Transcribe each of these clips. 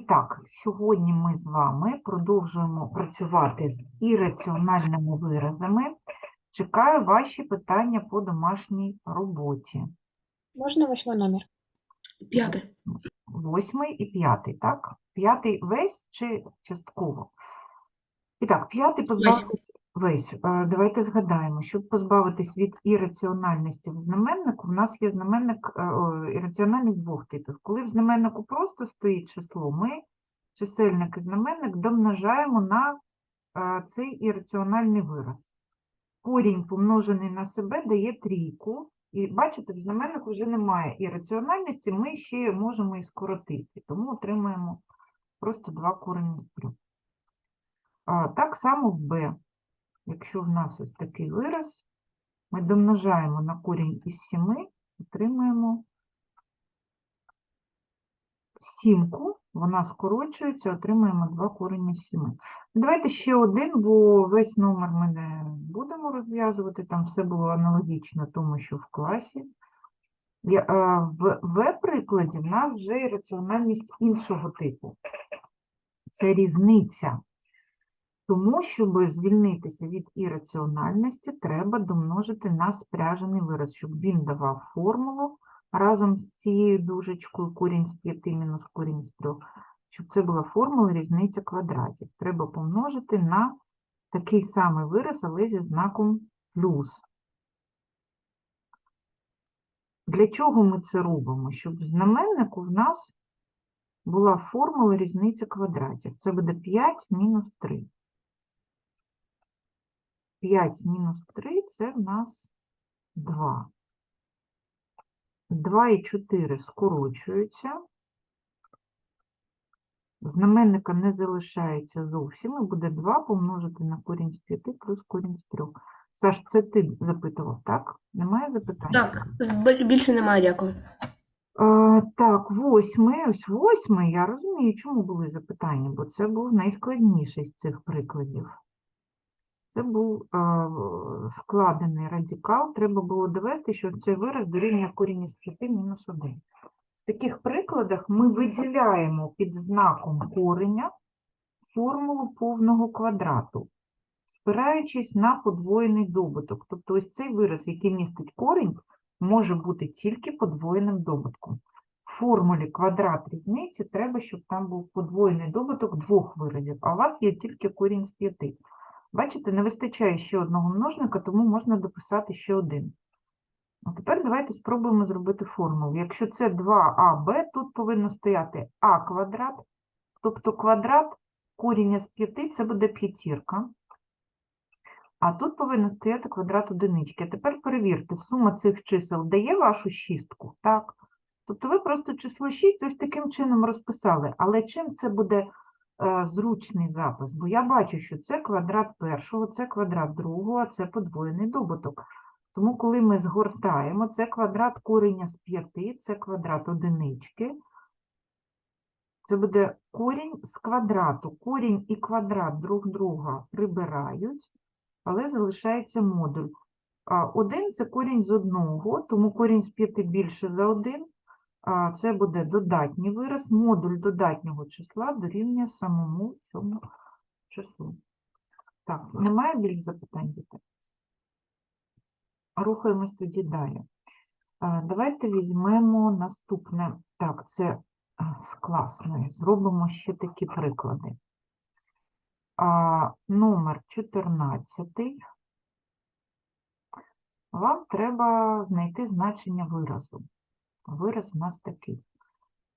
І так, сьогодні ми з вами продовжуємо працювати з ірраціональними виразами. Чекаю ваші питання по домашній роботі. Можна восьмий номер? П'ятий. Восьмий і п'ятий, так? П'ятий весь чи частково? І так, п'ятий позбавитись весь. Е, Давайте згадаємо, щоб позбавитись від ірраціональності в знаменнику, в нас є знаменник е, ірраціональність двох типів. Коли в знаменнику просто стоїть число, ми чисельник і знаменник домножаємо на е, цей ірраціональний вираз. Корінь помножений на себе дає трійку. І бачите, в знаменнику вже немає ірраціональності, ми ще можемо і скоротити, тому отримаємо просто два корені з. Так само в b. Якщо в нас ось такий вираз, ми домножаємо на корінь із 7, отримаємо сімку, вона скорочується, отримаємо 2 корені з 7. Давайте ще один, бо весь номер ми не будемо розв'язувати, там все було аналогічно тому, що в класі. Е, В В-прикладі в нас вже і раціональність іншого типу. Це різниця. Тому, щоб звільнитися від ірраціональності, треба домножити на спряжений вираз, щоб він давав формулу разом з цією дужечкою корінь з 5 мінус корінь з 3, щоб це була формула різниця квадратів. Треба помножити на такий самий вираз, але зі знаком плюс. Для чого ми це робимо? Щоб в знаменнику в нас була формула різниця квадратів. Це буде 5 мінус 3. 5 мінус 3 це в нас 2. 2 і 4 скорочуються. Знаменника не залишається зовсім, і буде 2 помножити на корінь з 5 плюс корінь з 3. Саш, це ти запитував, так? Немає запитань? Так, більше немає, дякую. Е, так, восьмий, ось восьмий, я розумію, чому були запитання, бо це був найскладніший з цих прикладів. Це був е, складений радикал, треба було довести, що цей вираз дорівнює корінь із 5 мінус 1. В таких прикладах ми виділяємо під знаком кореня формулу повного квадрату, спираючись на подвоєний добуток. Тобто ось цей вираз, який містить корінь, може бути тільки подвоєним добутком. В формулі квадрат різниці треба, щоб там був подвоєний добуток двох виразів, а у вас є тільки корінь з п'яти. Бачите, не вистачає ще одного множника, тому можна дописати ще один. А тепер давайте спробуємо зробити формулу. Якщо це 2аб, тут повинно стояти а квадрат, тобто квадрат коріння з 5 це буде п'ятірка. А тут повинен стояти квадрат одинички. А тепер перевірте, сума цих чисел дає вашу шістку? Так. Тобто ви просто число 6 ось таким чином розписали. Але чим це буде Е, зручний запис, бо я бачу, що це квадрат першого, це квадрат другого, а це подвоєний добуток. Тому, коли ми згортаємо, це квадрат кореня з п'яти, це квадрат одинички. Це буде корінь з квадрату. Корінь і квадрат друг друга прибирають, але залишається модуль. Один це корінь з одного, тому корінь з п'яти більше за один. Це буде додатній вираз. Модуль додатнього числа дорівнює самому цьому числу. Так, немає більш запитань, дітей? Рухаємось тоді далі. Давайте візьмемо наступне. Так, це з класної. Зробимо ще такі приклади. А, номер 14. Вам треба знайти значення виразу. Вираз у нас такий.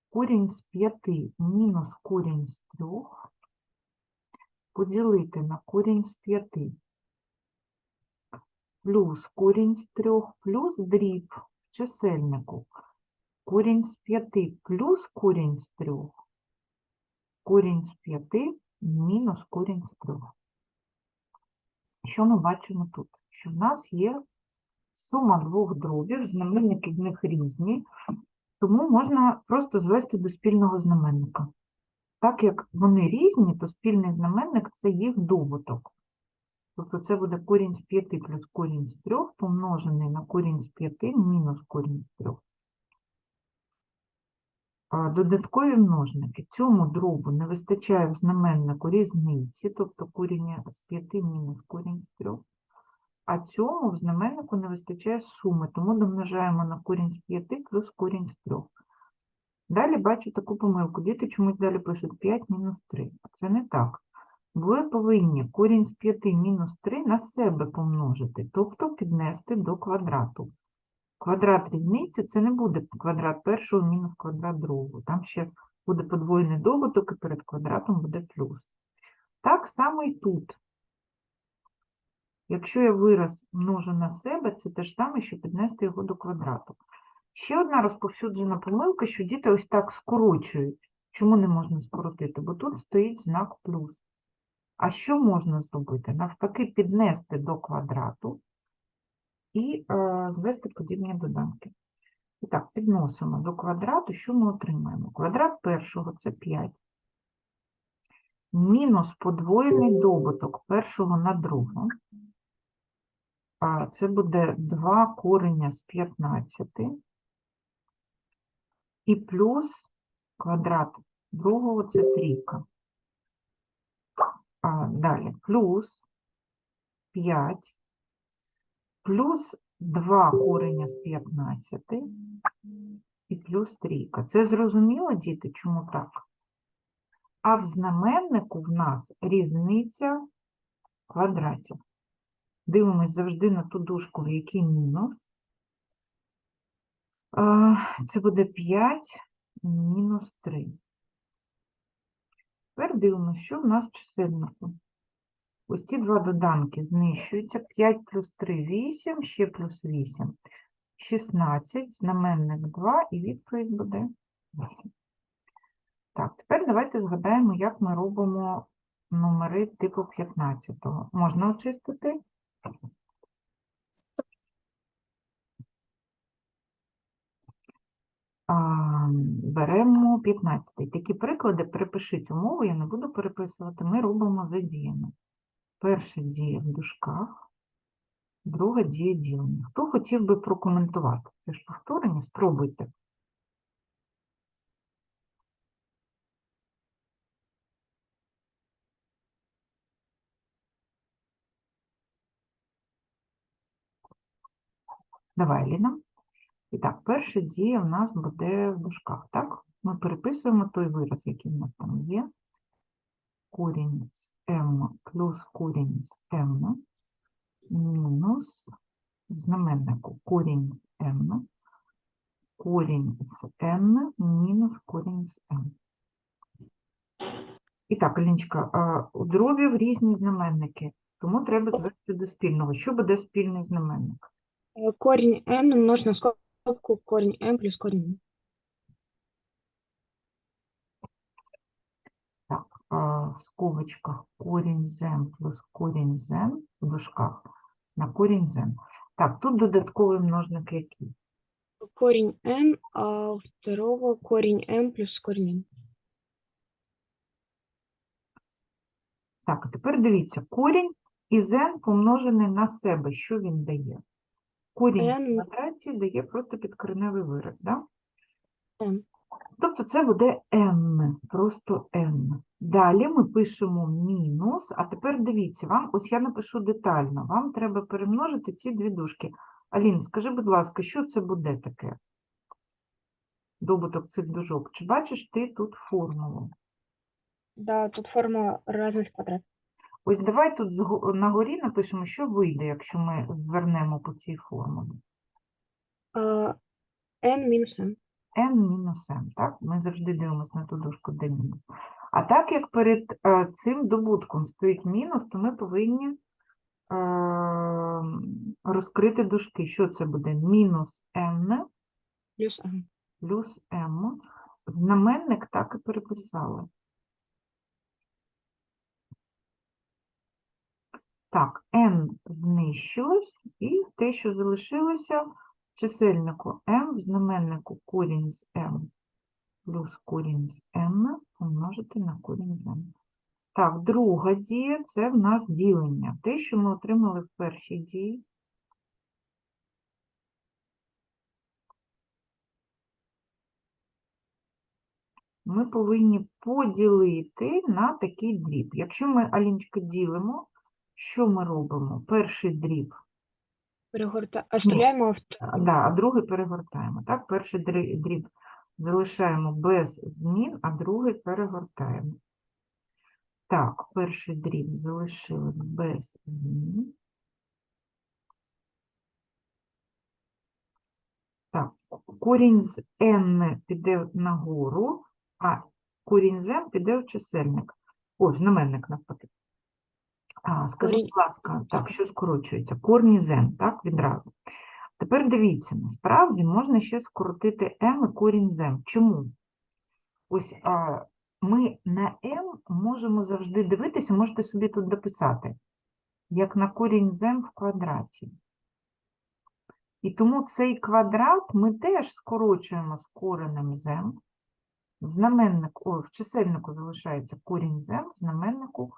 Корінь з 5 мінус корінь з 3 поділити на корінь з 5 плюс корінь з 3 плюс дріб в чисельнику. Корінь з 5 плюс корінь з 3. Корінь з 5 мінус корінь з 3. Що ми бачимо тут? Що в нас є сума двох дробів, знаменники в них різні, тому можна просто звести до спільного знаменника. Так як вони різні, то спільний знаменник – це їх добуток. Тобто це буде корінь з 5 плюс корінь з 3 помножений на корінь з 5 мінус корінь з 3. додаткові множники. Цьому дробу не вистачає в знаменнику різниці, тобто коріння з 5 мінус корінь з 3. А цьому в знаменнику не вистачає суми, тому домножаємо на корінь з 5 плюс корінь з 3. Далі бачу таку помилку. Діти чомусь далі пишуть 5 мінус 3. Це не так. Ви повинні корінь з 5 мінус 3 на себе помножити, тобто піднести до квадрату. Квадрат різниці це не буде квадрат першого мінус квадрат другого. Там ще буде подвоєний добуток і перед квадратом буде плюс. Так само і тут. Якщо я вираз множу на себе, це те ж саме, що піднести його до квадрату. Ще одна розповсюджена помилка, що діти ось так скорочують. Чому не можна скоротити? Бо тут стоїть знак плюс. А що можна зробити? Навпаки, піднести до квадрату і е, звести подібні доданки. І так, підносимо до квадрату, що ми отримаємо? Квадрат першого це 5. Мінус подвоєний добуток першого на друге. Це буде 2 корення з 15. І плюс квадрат другого це трійка. А, далі плюс 5 плюс 2 корення з 15 і плюс трійка. Це зрозуміло, діти, чому так? А в знаменнику в нас різниця квадратів. Дивимось завжди на ту дужку, в якій мінус. Це буде 5 мінус 3. Тепер дивимося, що в нас в чисельнику. Ось ці два доданки знищуються. 5 плюс 3 – 8, ще плюс 8 – 16, знаменник 2 і відповідь буде 8. Так, тепер давайте згадаємо, як ми робимо номери типу 15. Можна очистити? Беремо 15. Такі приклади перепишіть умову, я не буду переписувати. Ми робимо за діями. Перша дія в дужках, друга дія ділення. Хто хотів би прокоментувати? Це ж повторення, спробуйте. Давай, Ліна. І так, перша дія в нас буде в дужках, так? Ми переписуємо той вираз, який в нас там є. Корінь з m плюс корінь з m мінус в знаменнику корінь з m, корінь з n мінус корінь з m. І так, Аліночка, а у дробів різні знаменники, тому треба звести до спільного. Що буде спільний знаменник? Е, Корінь n умножити на скобку корінь m плюс корінь n. Так, а, в скобочках корінь з плюс корінь з n в дужках на корінь з n. Так, тут додатковий множник який? Корінь n, а у второго корінь m плюс корінь n. Так, а тепер дивіться, корінь із n помножений на себе. Що він дає? Корінь в квадраті дає просто підкореневий вираз, да? N. Тобто це буде n, просто n. Далі ми пишемо мінус, а тепер дивіться, вам, ось я напишу детально, вам треба перемножити ці дві дужки. Алін, скажи, будь ласка, що це буде таке? Добуток цих дужок. Чи бачиш ти тут формулу? Да, тут форма разних квадратів. Ось давай тут на горі напишемо, що вийде, якщо ми звернемо по цій формулі. А, n мінус n. n мінус m, так? Ми завжди дивимося на ту дужку, де мінус. А так як перед е, цим добутком стоїть мінус, то ми повинні е, розкрити дужки. Що це буде? Мінус n плюс n. плюс m. Знаменник так і переписали. Так, n знищилось, і те, що залишилося в чисельнику m, в знаменнику корінь з m плюс корінь з m помножити на корінь з m. Так, друга дія – це в нас ділення. Те, що ми отримали в першій дії. ми повинні поділити на такий дріб. Якщо ми, Аліночка, ділимо, що ми робимо? Перший дріб, Перегорта... А, да, а другий перегортаємо. Так, перший дрі- дріб залишаємо без змін, а другий перегортаємо. Так, перший дріб залишили без змін. Так, корінь з n піде нагору, а корінь з n піде в чисельник. В знаменник навпаки. А, скажіть, будь ласка, так, що скорочується? Корні з n, так, відразу. Тепер дивіться, насправді можна ще скоротити m і корінь з m. Чому? Ось а, ми на m можемо завжди дивитися, можете собі тут дописати, як на корінь з m в квадраті. І тому цей квадрат ми теж скорочуємо з коренем з m. В знаменнику, о, в чисельнику залишається корінь з m, в знаменнику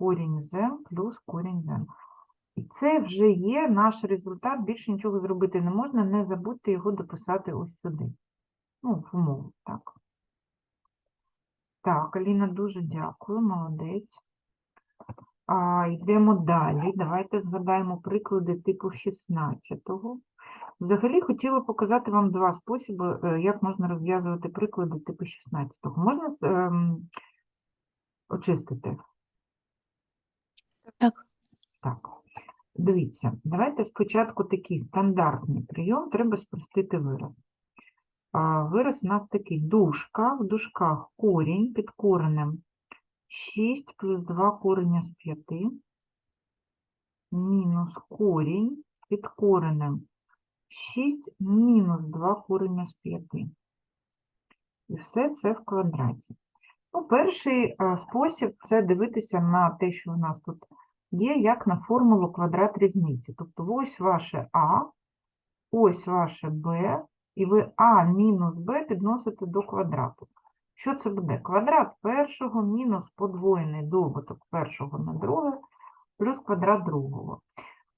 корінь з плюс корінь з. І це вже є наш результат, більше нічого зробити не можна, не забудьте його дописати ось сюди. Ну, в умову, так. Так, Аліна, дуже дякую, молодець. А, йдемо далі. Давайте згадаємо приклади типу 16-го. Взагалі хотіла показати вам два способи, е, як можна розв'язувати приклади типу 16-го. Можна ем, очистити? Так. Так. Дивіться, давайте спочатку такий стандартний прийом, треба спростити вираз. А, Вираз у нас такий дужка, в дужках корінь під коренем 6 плюс 2 кореня з 5 мінус корінь під коренем 6 мінус 2 кореня з 5. І все це в квадраті. Ну, перший спосіб це дивитися на те, що у нас тут є, як на формулу квадрат різниці. Тобто ось ваше А, ось ваше Б, і ви А мінус Б підносите до квадрату. Що це буде? Квадрат першого мінус подвоєний добуток першого на друге плюс квадрат другого.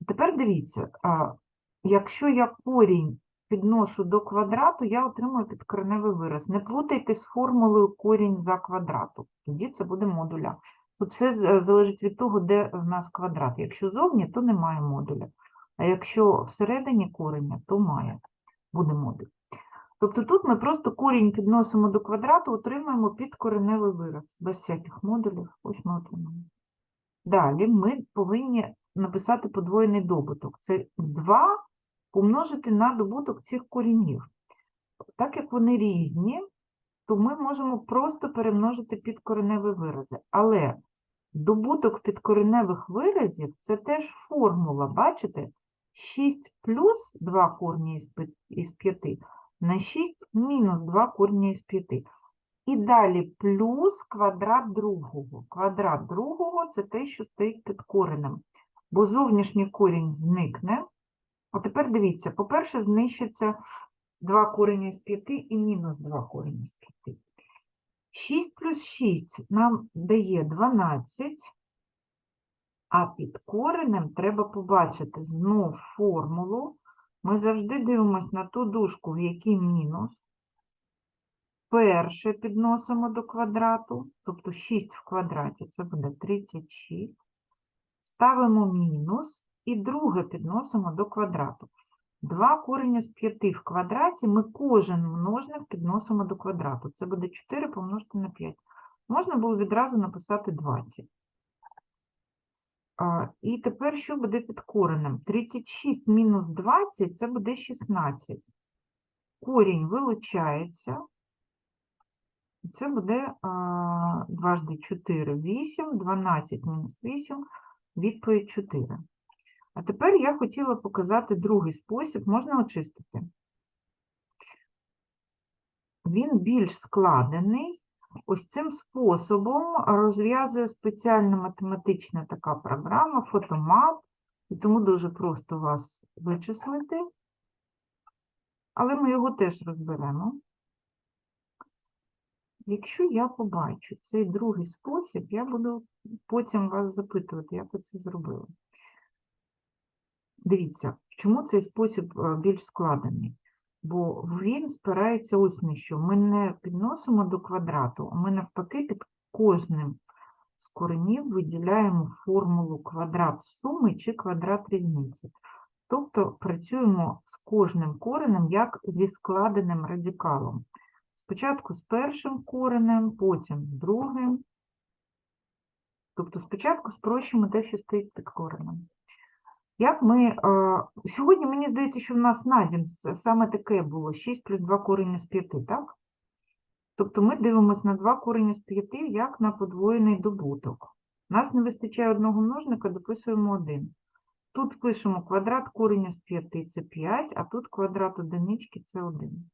Тепер дивіться, якщо я корінь підношу до квадрату, я отримую підкореневий вираз. Не плутайте з формулою корінь за квадрату. Тоді це буде модуля. Тут все залежить від того, де в нас квадрат. Якщо зовні, то немає модуля. А якщо всередині кореня, то має, буде модуль. Тобто тут ми просто корінь підносимо до квадрату, отримаємо підкореневий вираз. Без всяких модулів. Ось ми отримаємо. Далі ми повинні написати подвоєний добуток. Це 2 помножити на добуток цих корінів. Так як вони різні, то ми можемо просто перемножити підкореневі вирази. Але добуток підкореневих виразів – це теж формула, бачите? 6 плюс 2 корні із пи- 5 на 6 мінус 2 корні із 5. І далі плюс квадрат другого. Квадрат другого – це те, що стоїть під коренем. Бо зовнішній корінь зникне. А тепер дивіться, по-перше, знищиться 2 корені з 5 і мінус 2 корені з 5. 6 плюс 6 нам дає 12, а під коренем треба побачити знов формулу. Ми завжди дивимося на ту дужку, в якій мінус. Перше підносимо до квадрату, тобто 6 в квадраті, це буде 36. Ставимо мінус і друге підносимо до квадрату. 2 корення з 5 в квадраті ми кожен множник підносимо до квадрату. Це буде 4 помножити на 5. Можна було відразу написати 20. А, і тепер що буде під коренем? 36 мінус 20 – це буде 16. Корінь вилучається. Це буде а, дважди 4 – 8, 12 мінус 8, відповідь 4. А тепер я хотіла показати другий спосіб, можна очистити. Він більш складений. Ось цим способом розв'язує спеціальна математична така програма, фотомат, і тому дуже просто вас вичислити. Але ми його теж розберемо. Якщо я побачу цей другий спосіб, я буду потім вас запитувати, як ви це зробили. Дивіться, чому цей спосіб е, більш складений? бо він спирається ось на що. Ми не підносимо до квадрату, а ми навпаки під кожним з коренів виділяємо формулу квадрат суми чи квадрат різниці. Тобто працюємо з кожним коренем як зі складеним радикалом. Спочатку з першим коренем, потім з другим. Тобто спочатку спрощуємо те, що стоїть під коренем. Як ми, е, сьогодні мені здається, що в нас на дім с- саме таке було 6 плюс 2 корені з 5, так? Тобто ми дивимося на 2 корені з 5 як на подвоєний добуток. У нас не вистачає одного множника, дописуємо один. Тут пишемо квадрат кореня з 5 це 5, а тут квадрат одинички це 1.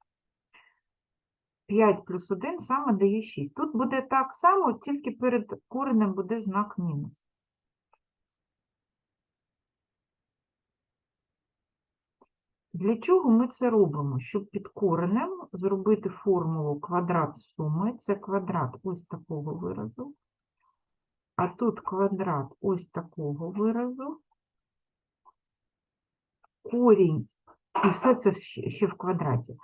5 плюс 1 саме дає 6. Тут буде так само, тільки перед коренем буде знак мінус. Для чого ми це робимо? Щоб під коренем зробити формулу квадрат суми, це квадрат ось такого виразу, а тут квадрат ось такого виразу, корінь, і все це ще в квадраті.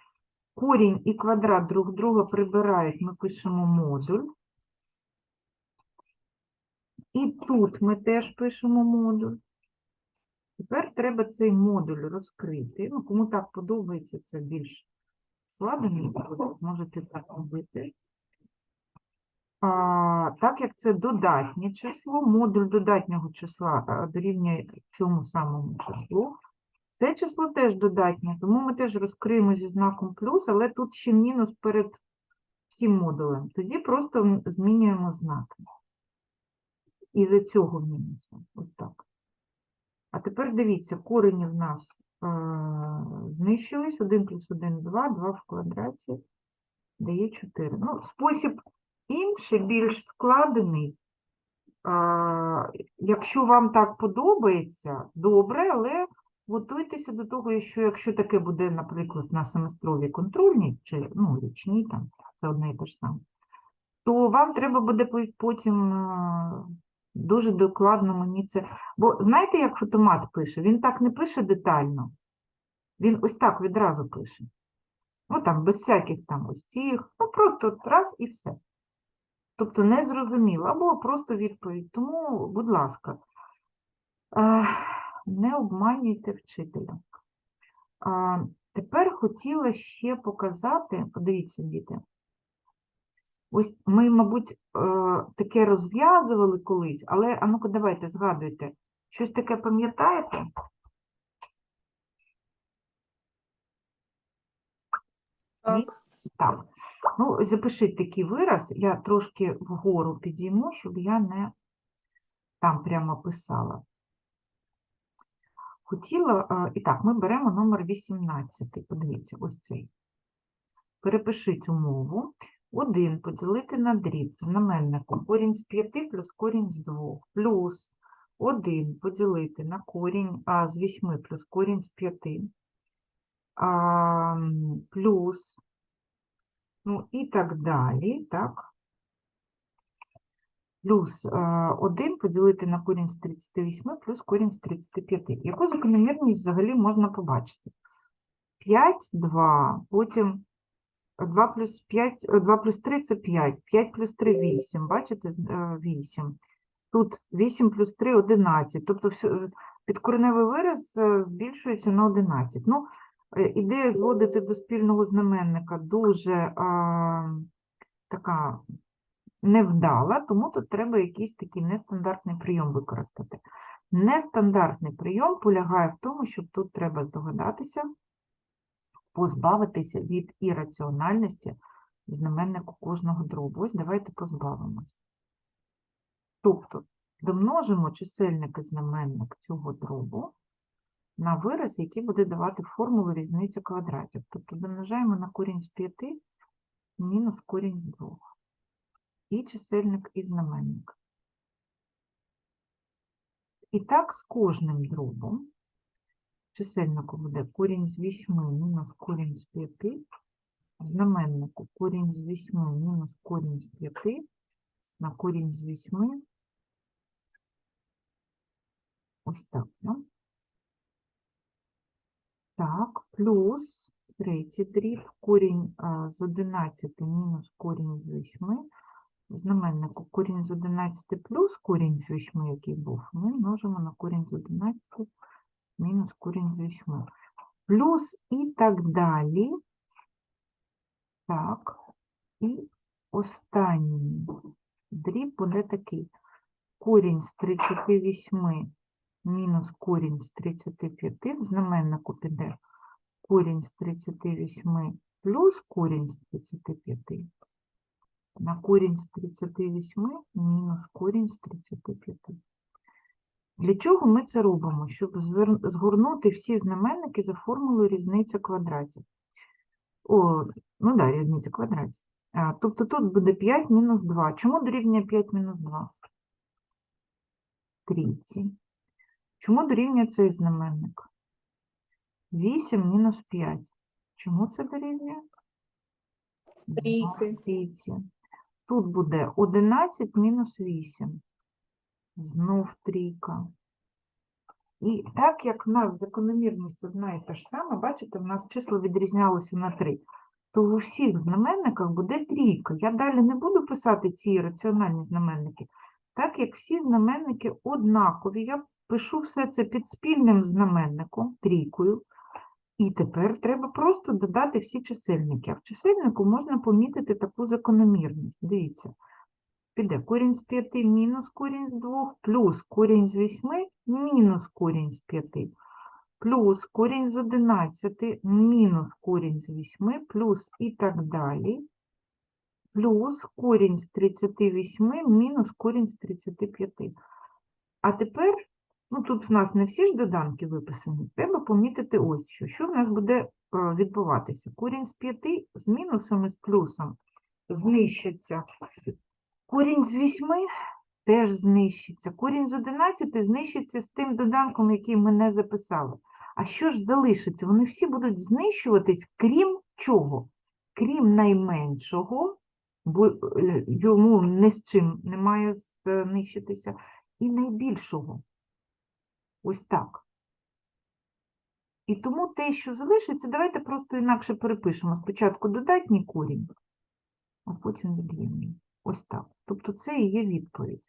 Корінь і квадрат друг друга прибирають, ми пишемо модуль. І тут ми теж пишемо модуль. Тепер треба цей модуль розкрити. Ну, кому так подобається, це більш складений метод, можете так робити. А, так як це додатнє число, модуль додатнього числа дорівнює цьому самому числу. Це число теж додатнє, тому ми теж розкриємо зі знаком плюс, але тут ще мінус перед цим модулем. Тоді просто змінюємо знаки. Із-за цього мінуса. Ось так. А тепер дивіться, корені в нас е, знищились. 1 плюс 1 – 2, 2 в квадраті дає 4. Ну, спосіб інший, більш складений. А, якщо вам так подобається, добре, але готуйтеся до того, що якщо таке буде, наприклад, на семестровій контрольній чи ну, річній, там, це одне і те ж саме, то вам треба буде потім е, дуже докладно мені це. Бо знаєте, як фотомат пише? Він так не пише детально, він ось так відразу пише. Ну там без всяких там ось цих, ну просто от раз і все. Тобто не зрозуміло, або просто відповідь. Тому, будь ласка, е, не обманюйте вчителя. Тепер хотіла ще показати, подивіться, діти. Ось ми, мабуть, е, таке розв'язували колись, але а ну-ка давайте згадуйте, щось таке пам'ятаєте? Так. Ну, запишіть такий вираз, я трошки вгору підійму, щоб я не там прямо писала. Хотіла, і так, ми беремо номер 18, подивіться, ось цей. Перепишіть умову. 1 поділити на дріб знаменником корінь з 5 плюс корінь з 2, плюс 1 поділити на корінь а, з 8 плюс корінь з 5, а, плюс, ну і так далі, так? Плюс 1 поділити на корінь з 38 плюс корінь з 35. Яку закономірність взагалі можна побачити? 5, 2, потім 2 плюс 5, 2 плюс 3 це 5, 5 плюс 3 – 8, бачите, з- е, 8. Тут 8 плюс 3 – 11, тобто підкореневий вираз е, збільшується на 11. Ну, е, ідея зводити до спільного знаменника дуже а, така невдала, тому тут треба якийсь такий нестандартний прийом використати. Нестандартний прийом полягає в тому, що тут треба здогадатися, позбавитися від ірраціональності знаменнику кожного дробу. Ось давайте позбавимось. Тобто домножимо чисельник і знаменник цього дробу на вираз, який буде давати формулу різниці квадратів. Тобто домножаємо на корінь з 5 мінус корінь з 2 і чисельник і знаменник. І так з кожним дробом чисельнику буде корінь з 8 мінус корінь з 5, в знаменнику корінь з 8 мінус корінь з 5 на корінь з 8. Ось так, да? Так, плюс третій дріб, корінь а, з 11 мінус корінь з 8. В знаменнику корінь з 11 плюс корінь з 8, який був, ми множимо на корінь з 11 мінус корінь з 8. Плюс і так далі. Так. І останній дріб буде такий. Корінь з 38 мінус корінь з 35 в знаменнику піде корінь з 38 плюс корінь з 35 на корінь з 38 мінус корінь з 35. Для чого ми це робимо? Щоб згорнути всі знаменники за формулою різниця квадратів. О, ну да, різниця квадратів. А, тобто тут буде 5 мінус 2. Чому дорівнює 5 мінус 2? Трійці. Чому дорівнює цей знаменник? 8 мінус 5. Чому це дорівнює? Трійки. Тут буде 11 мінус 8. Знов трійка. І так як в нас закономірність одна і та ж сама, бачите, в нас числа відрізнялися на 3, то у всіх знаменниках буде трійка. Я далі не буду писати ці раціональні знаменники. Так як всі знаменники однакові, я пишу все це під спільним знаменником, трійкою. І тепер треба просто додати всі чисельники. А в чисельнику можна помітити таку закономірність. Дивіться. Піде корінь з 5 мінус корінь з 2, плюс корінь з 8 мінус корінь з 5, плюс корінь з 11 мінус корінь з 8, плюс і так далі, плюс корінь з 38 мінус корінь з 35. А тепер, ну тут в нас не всі ж доданки виписані, треба помітити ось що. Що в нас буде е, відбуватися? Корінь з 5 з мінусом і з плюсом знищиться. Корінь з 8 теж знищиться. Корінь з 11 знищиться з тим доданком, який ми не записали. А що ж залишиться? Вони всі будуть знищуватись, крім чого? Крім найменшого, бо е, йому ні з чим не має знищитися, і найбільшого. Ось так. І тому те, що залишиться, давайте просто інакше перепишемо. Спочатку додатній корінь, а потім від'ємний. Ось так. Тобто це і є відповідь.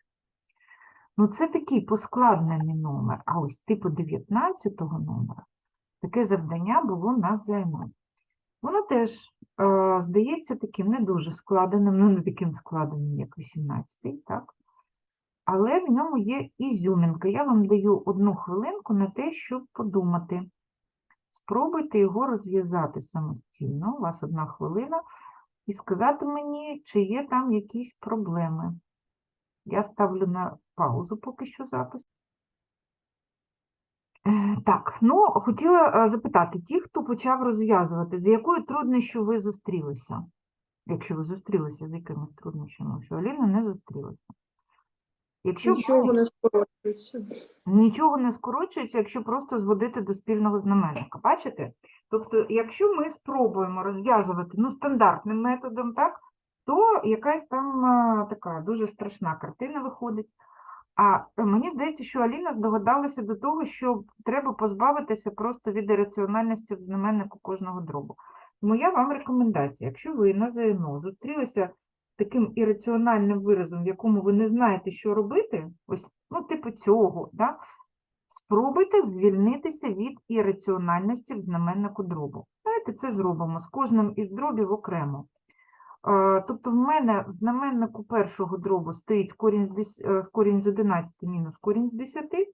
Ну, це такий поскладнений номер, а ось типу 19-го номера таке завдання було на ЗНО. Воно теж е, здається таким не дуже складеним, ну не таким складеним, як 18-й, так? Але в ньому є ізюмінка. Я вам даю одну хвилинку на те, щоб подумати. Спробуйте його розв'язати самостійно. У вас одна хвилина і сказати мені, чи є там якісь проблеми. Я ставлю на паузу поки що запис. Е, Так, ну, хотіла е, запитати, ті, хто почав розв'язувати, з якою труднощю ви зустрілися? Якщо ви зустрілися з якимись труднощами, що Аліна не зустрілася. Якщо Нічого ви- не скорочується. Нічого не скорочується, якщо просто зводити до спільного знаменника. Бачите? Тобто, якщо ми спробуємо розв'язувати ну, стандартним методом, так, то якась там така дуже страшна картина виходить. А е, мені здається, що Аліна здогадалася до того, що треба позбавитися просто від ірраціональності в знаменнику кожного дробу. Моя вам рекомендація, якщо ви на ЗНО зустрілися таким ірраціональним виразом, в якому ви не знаєте, що робити, ось, ну, типу цього, да? Спробуйте звільнитися від ірраціональності в знаменнику дробу. Давайте це зробимо з кожним із дробів окремо. Е, Тобто в мене в знаменнику першого дробу стоїть корінь з, е, корінь з 11 мінус корінь з 10.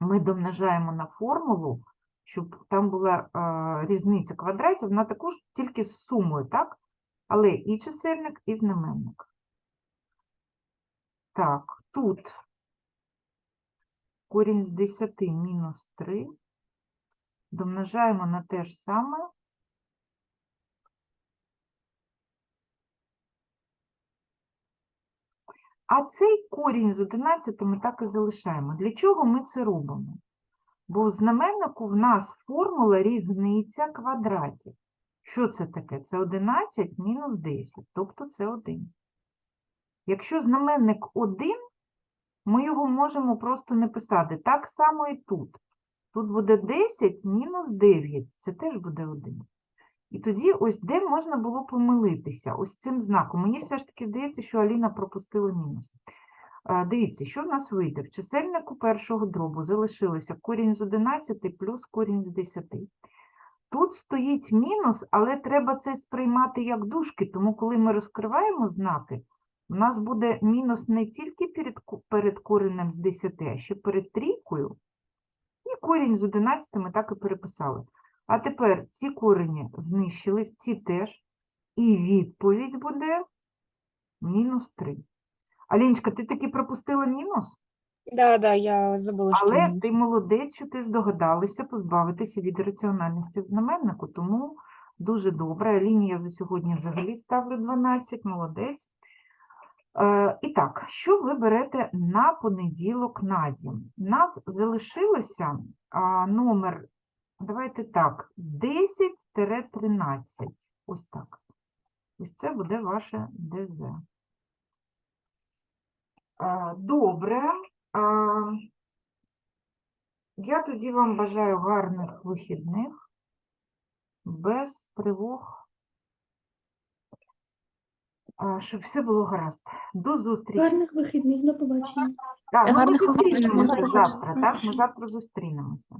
Ми домножаємо на формулу, щоб там була е, різниця квадратів, вона також тільки з сумою, так? Але і чисельник, і знаменник. Так, тут корінь з 10 мінус 3. Домножаємо на те ж саме. А цей корінь з 11 ми так і залишаємо. Для чого ми це робимо? Бо в знаменнику в нас формула різниця квадратів. Що це таке? Це 11 мінус 10, тобто це 1. Якщо знаменник 1, ми його можемо просто не писати. Так само і тут. Тут буде 10 мінус 9, це теж буде 1. І тоді ось де можна було помилитися, ось цим знаком. Мені все ж таки здається, що Аліна пропустила мінус. Е, Дивіться, що в нас вийде? В чисельнику першого дробу залишилося корінь з 11 плюс корінь з 10. Тут стоїть мінус, але треба це сприймати як дужки, тому коли ми розкриваємо знаки, у нас буде мінус не тільки перед, перед коренем з 10, а ще перед трійкою. І корінь з 11 ми так і переписали. А тепер ці корені знищились, ці теж. І відповідь буде мінус 3. Аліночка, ти таки пропустила мінус? Да, да, я забула, що Але ти молодець, що ти здогадалася позбавитися від раціональності в знаменнику, тому дуже добре. Аліні я вже сьогодні взагалі ставлю 12, молодець. Е, і так, що ви берете на понеділок на дім? У нас залишилося номер, давайте так, 10-13. Ось так. Ось це буде ваше ДЗ. Е, Добре. Я тоді вам бажаю гарних вихідних, без тривог, щоб все було гаразд. До зустрічі. Гарних вихідних, до побачення. Так, ми Гарних зустрінемося завтра, так? Ми завтра зустрінемося.